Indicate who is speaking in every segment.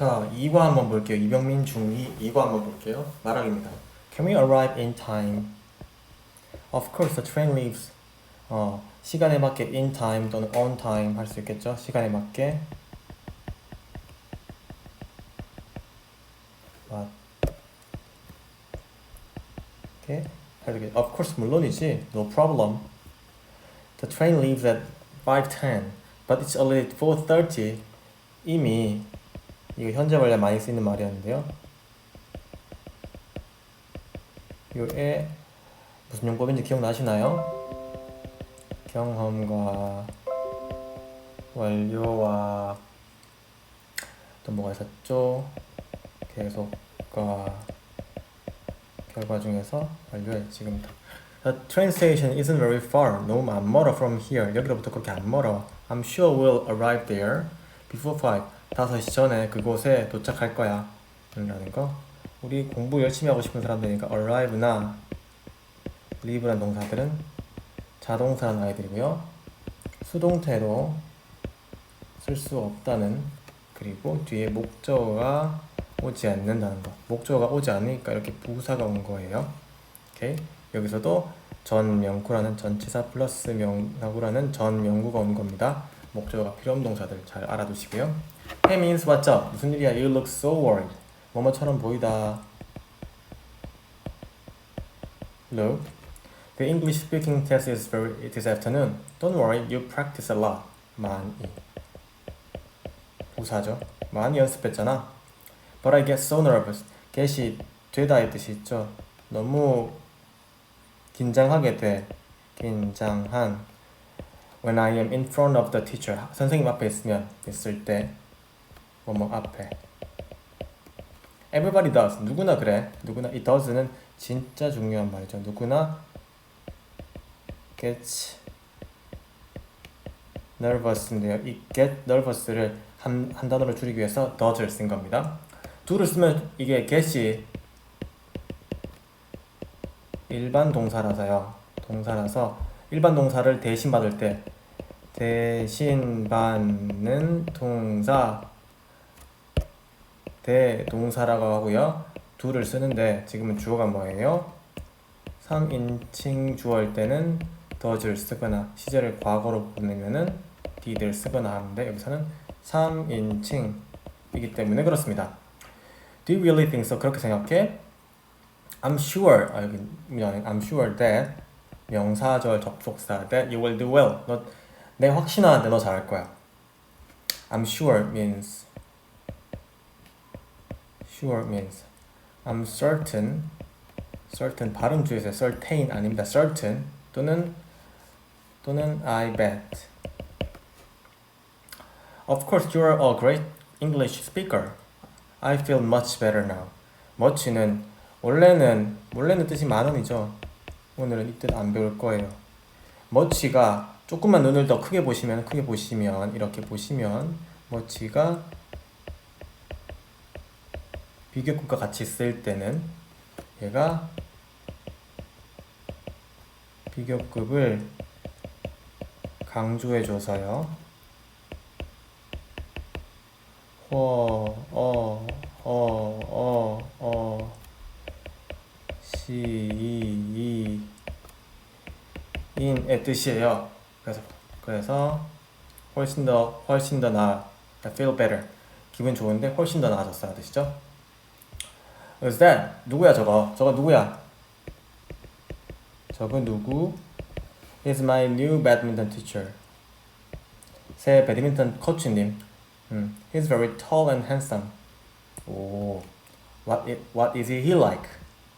Speaker 1: 자, 2과 한번 볼게요. 이병민 중2 2과 한번 볼게요. 말하기입니다. Can we arrive in time? Of course, the train leaves. 어, 시간에 맞게 in time 또는 on time 할 수 있겠죠? 시간에 맞게. 맞. 이렇게 해주게. Of course, 물론이지. No problem. The train leaves at 5:10, but it's already 4:30. 이미 이거 현재 원래 많이 쓰이는 말이었는데요. 요에 무슨 용법인지 기억나시나요? 경험과 완료와 또 뭐가 있었죠? 계속과 결과 중에서 완료에 지금 The train station isn't very far. 너무 안 멀어 from here. 여기로부터 그렇게 안 멀어. I'm sure we'll arrive there before 5. 5시 전에 그곳에 도착할 거야. 라는 거. 우리 공부 열심히 하고 싶은 사람들이니까 arrive나 leave란 동사들은 자동사라는 아이들이고요. 수동태로 쓸 수 없다는 그리고 뒤에 목적어가 오지 않는다는 거. 목적어가 오지 않으니까 이렇게 부사가 온 거예요. 오케이. 여기서도 전 명구라는 전치사 플러스 명사구라는 전 명구가 온 겁니다. 목적어가 필요 없는 동사들 잘 알아두시고요. Hey means what's up? 무슨 일이야? You look so worried. 뭐뭐처럼 보이다. Look, the English speaking test is very this afternoon. Don't worry, you practice a lot. 많이. 부사죠. 많이 연습했잖아. But I get so nervous. get이 되다의 뜻이 있죠. 너무 긴장하게 돼. 긴장한. When I am in front of the teacher. 선생님 앞에 있으면 있을 때. 뭐뭐 앞에. Everybody does. 누구나 그래. 누구나 it does는 진짜 중요한 말이죠. 누구나 gets nervous인데요. 이 get nervous를 한, 한 단어로 줄이기 위해서 does를 쓴 겁니다. do를 쓰면 이게 get이 일반 동사라서요. 동사라서 일반 동사를 대신 받을 때 대신 받는 동사 대동사라고 하고요. do를 쓰는데 지금은 주어가 뭐예요? 3인칭 주어일 때는 does를 쓰거나 시제를 과거로 보내면은 did를 쓰거나 하는데 여기서는 3인칭이기 때문에 그렇습니다. Do you really think so? 그렇게 생각해? I'm sure. 아. I'm sure that 명사절 접속사 that you will do well. 너 내 확신하는데 너 잘할 거야. I'm sure means sure means I'm certain certain 발음 주의세요. certain 아닙니다. certain 또는 또는 I bet. Of course, you're a great English speaker. I feel much better now. much는 원래는 원래는 뜻이 만 원이죠. 오늘은 이뜻 안 배울 거예요. much가 조금만 눈을 더 크게 보시면 크게 보시면 이렇게 보시면 much가 비교급과 같이 쓸 때는 얘가 비교급을 강조해줘서요. 호, 어, 어, 어, 어, 시, 이, 이, 인의 뜻이에요. 그래서, 그래서 훨씬 더, 훨씬 더 나아. I feel better. 기분 좋은데 훨씬 더 나아졌어요. 뜻이죠? Who's that? 누구야 저거? 저거 누구야? 저거 누구? He's my new badminton teacher. 새 배드민턴 코치님. 음, he's very tall and handsome. 오, what is, what is he like?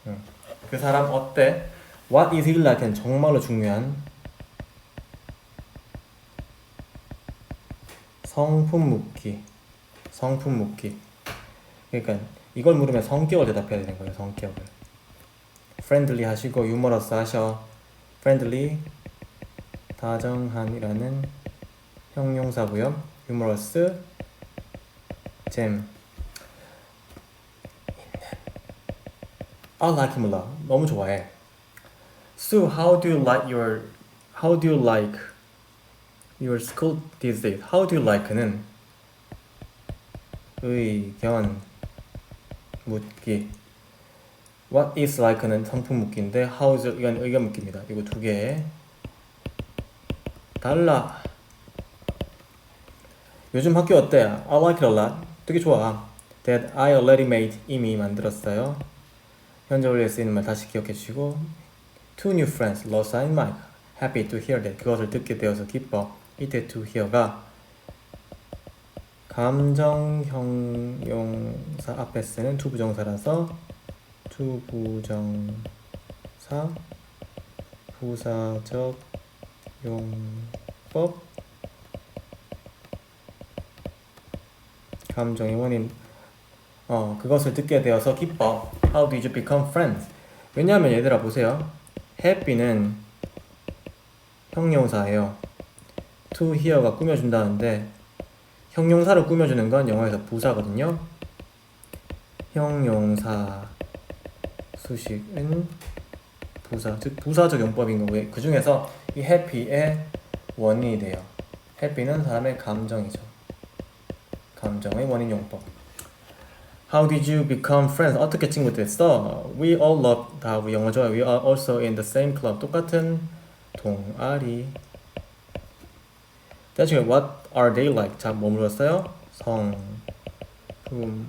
Speaker 1: 음, 그 사람 어때? What is he like는 정말로 중요한 성품 묻기. 성품 묻기. 그러니까 이걸 물으면 성격을 대답해야 되는 거예요. 성격을. friendly 하시고 유머러스 하셔. friendly 다정한이라는 형용사고요. 유머러스 잼 I like a lot. 너무 좋아해. Sue, how do you like your how do you like your school these days? How do you like는 의견 묻기 What is like는 성품 묻기인데 How is 이건 의견 묻기입니다. 이거 두 개. 달라. 요즘 학교 어때? I like it a lot. 되게 좋아. That I already made 이미 만들었어요. 현재 원래 쓰이는 말 다시 기억해 주시고 Two new friends, Rosa and Mike. Happy to hear that. 그것을 듣게 되어서 기뻐. 이때 to hear가 감정 형용사 앞에 쓰는 to 부정사라서 to 부정사 부사적 용법 감정의 원인 어 그것을 듣게 되어서 기뻐. How did you become friends? 왜냐하면 얘들아 보세요. Happy는 형용사예요. To hear가 꾸며준다는데 형용사를 꾸며주는 건 영어에서 부사거든요. 형용사 수식은 부사 즉 부사적 용법인 거고요 그 중에서 이 happy의 원인이 돼요. Happy는 사람의 감정이죠. 감정의 원인 용법 How did you become friends? 어떻게 친구 됐어? We all love 다 우리 영어 좋아요. We are also in the same club. 똑같은 동아리. 대충 What are they like? 자, 뭐 물었어요? 성, 품,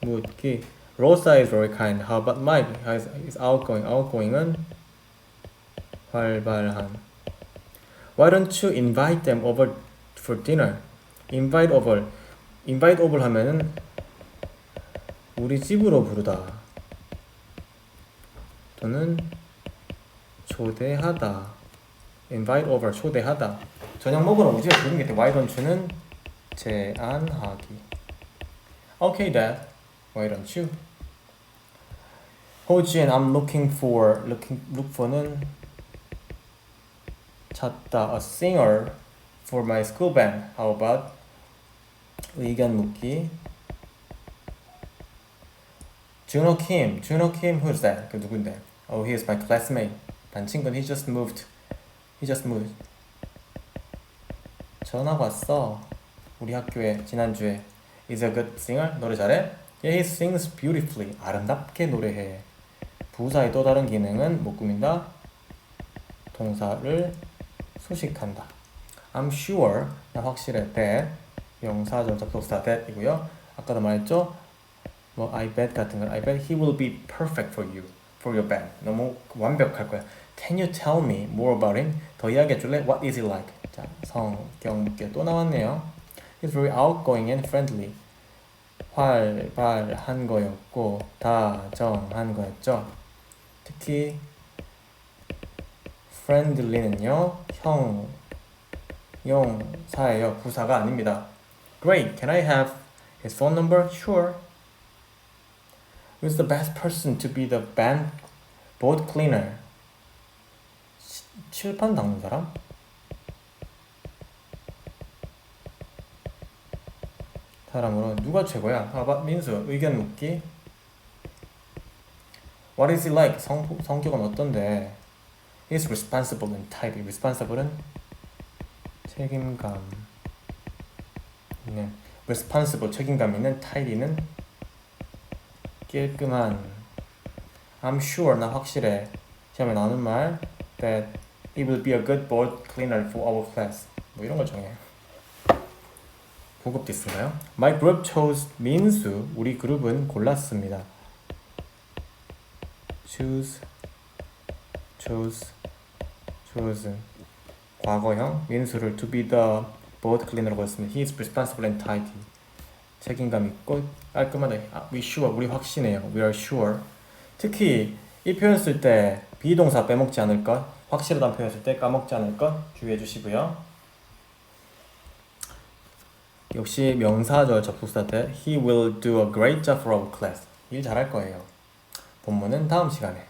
Speaker 1: 묻기. Rosa is very kind. How about Mike? How is, is outgoing? outgoing은 활발한. Why don't you invite them over for dinner? Invite over. Invite over 하면은 우리 집으로 부르다 또는 초대하다 invite over 초대하다 저녁 먹으러 집에 부르는 게 돼. why don't you는 제안하기 okay dad why don't you 호지엔 I'm looking for looking look for는 찾다 a singer for my school band how about 의견 묻기 Juno Kim, Juno Kim, who's that? 그 누군데? Oh, he is my classmate. 반 친구. He just moved. He just moved. 전화 왔어. 우리 학교에 지난주에. Is a good singer? 노래 잘해? Yeah, he sings beautifully. 아름답게 노래해. 부사의 또 다른 기능은 못 꾸민다. 동사를 수식한다. I'm sure. 나 확실해. That. 명사절 접속사 that이고요. 아까도 말했죠. 뭐 I bet 같은 건 I bet he will be perfect for you for your band 너무 완벽할 거야 Can you tell me more about him? 더 이야기해 줄래? What is he like? 자 성경 묻게 또 나왔네요 He's very outgoing and friendly 활발한 거였고 다정한 거였죠 특히 friendly는요 형 용사예요 부사가 아닙니다 Great, can I have his phone number? Sure Who's the best person to be the band boat cleaner? 치- 칠판 닦는 사람? 사람으로 누가 최고야? 아바 민수 의견 묻기. What is he like? 성, 성격은 어떤데? He's responsible and tidy. Responsible은 책임감 있는. Responsible 책임감 있는. Tidy는 깔끔한 I'm sure 나 확실해 시험에 나오는 말 that he will be a good board cleaner for our class 뭐 이런 걸 정해 고급 디스인가요? My group chose 민수 우리 그룹은 골랐습니다 choose chose chosen 과거형 민수를 to be the board cleaner라고 했습니다 He is responsible and tidy 책임감 있고 깔끔하다. 아, we sure 우리 확신해요. We are sure. 특히 이 표현 쓸 때 비동사 빼먹지 않을 것, 확실하다는 표현 쓸 때 까먹지 않을 것 주의해 주시고요. 역시 명사절 접속사 때 He will do a great job for our class. 일 잘할 거예요. 본문은 다음 시간에.